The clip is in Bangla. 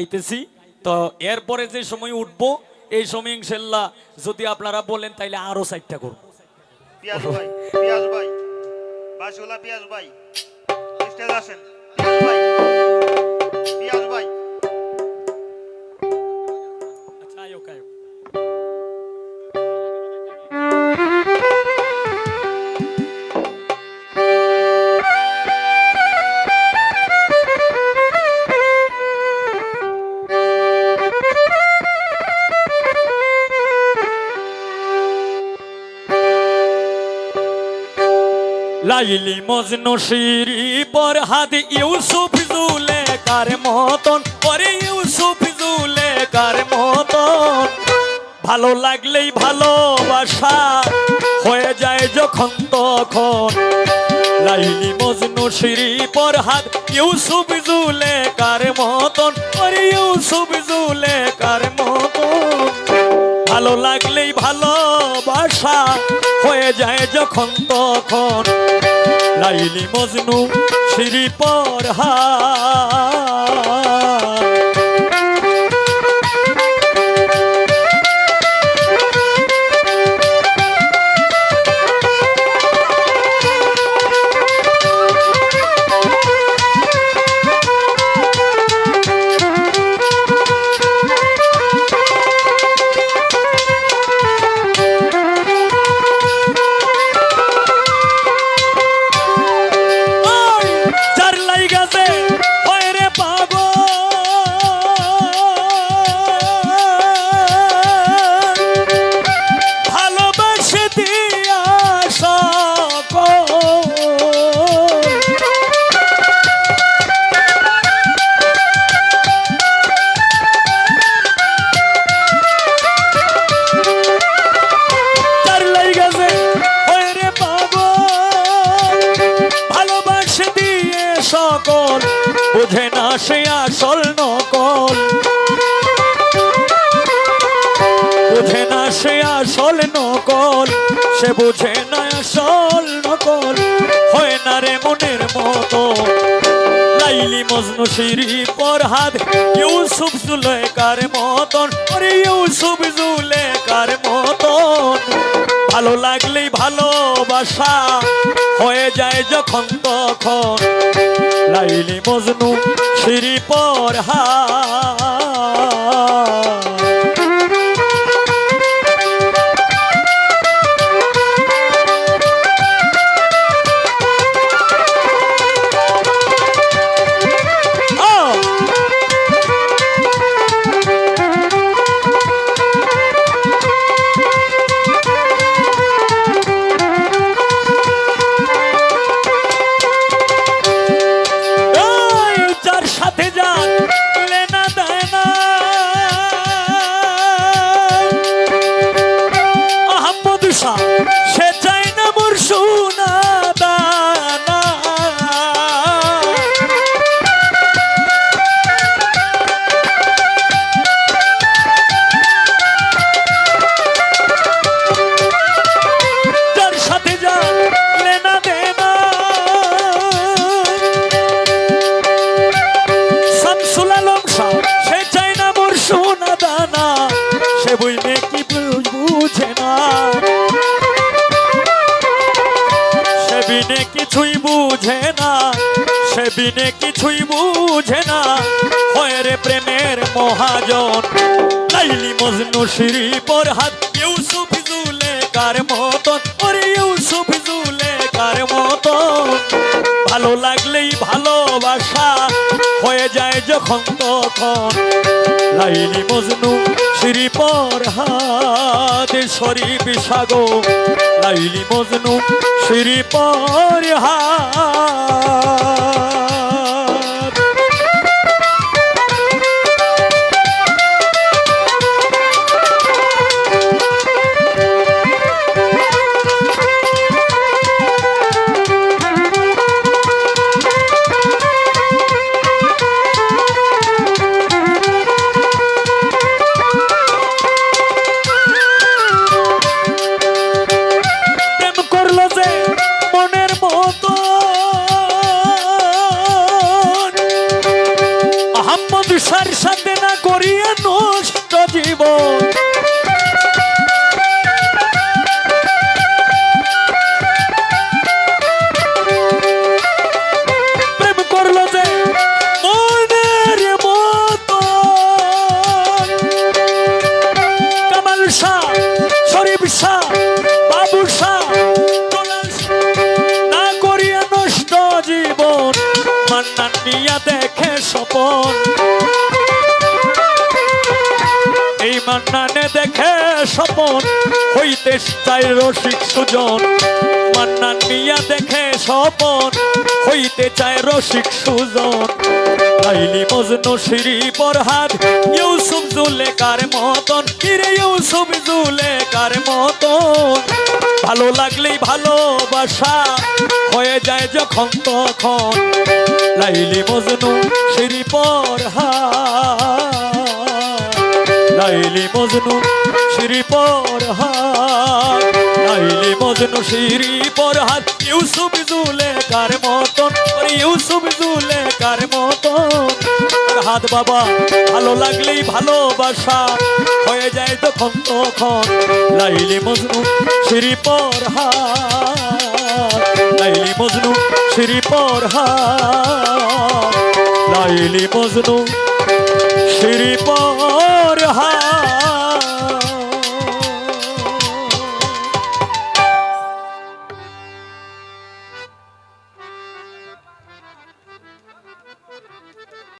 গাইতেছি। তো এরপরে যে সময় উঠবো, এই সময় ইনশাল্লাহ যদি আপনারা বলেন, তাইলে আরও চারটা করব। পিয়াজ ভাই পিয়াজ ভাই। বাসুলা পিয়াজ ভাই। স্টেজ আসেন। পিয়াজ ভাই। লাইলি মজনু শিরি পর হাত ইউসুফ জুলে কার মতন, পরে ইউসুফ জুলে কার মতন। ভালো লাগলেই ভালোবাসা হয়ে যায় যখন তখন। লাইলি মজনু শিরি পর হাত ইউসুফ জুলে কার মতন, পরে ইউসুফ জুলে ভালো লাগলেই ভালোবাসা হয়ে যায় যখন তখন। লাইলি মজনু শ্রী পর সকল বুঝে না সে আসল নকল। বুঝে না সে আসল নকল, সে বুঝে না আসল নকল। হয় না রে মনের মতো। লাইলি মজনু পর হাত, ইউসুফ জুলেকার মতন। ইউসুফ জুলেকার মতন। ভালো লাগলেই ভালোবাসা হয়ে যায় যখন তখন। লাইলি মজনু শিরি পর বিনে কিছুই বুঝে না সে বিনে কিছুই বুঝে না। হয় রে প্রেমের মহাজন, লাইলি মজনু শ্রী পর হাত, ইউসুফ জুলে কার মতন। ওরে ইউসুফ জুলে কার মতন, ভালো লাগলেই ভালোবাসা হয়ে যায় যখন তখন। লাইলি মজনু শ্রী পর হাত শরীফ সাগো লাইলি মজনু শ্রী পর মধুসার সাথে না করিয়া নষ্ট জীবন। নিয়া দেখে স্বপন। এই মান্নানে দেখে স্বপন, হইতে চাই রসিক সুজন। মান্নান মিয়া দেখে স্বপন, হইতে চায় রসিক সুজন। লাইলি মজনু শ্রী পরহাদ ইউসুফ জুলেকার মতন। কিরে ইউসুফ জুলেকার মতন? ভালো লাগলেই ভালোবাসা হয়ে যায় যখন তখন। লাইলি মজনু শ্রী পরহাদ লাইলি মজনু শ্রী পরহাত লাইলি মজনু শ্রী পরহাত ইউসুফ জুলেকার মতন ওরে ইউসুফ জুলেকার মতন। আর হাত বাবা, ভালো লাগলেই ভালোবাসা, হয়ে যায় তখন তখন। লাইলি মজনু শ্রী পরহাত লাইলি মজনু শ্রী পরহাত লাইলি মজনু শ্রী পরহাত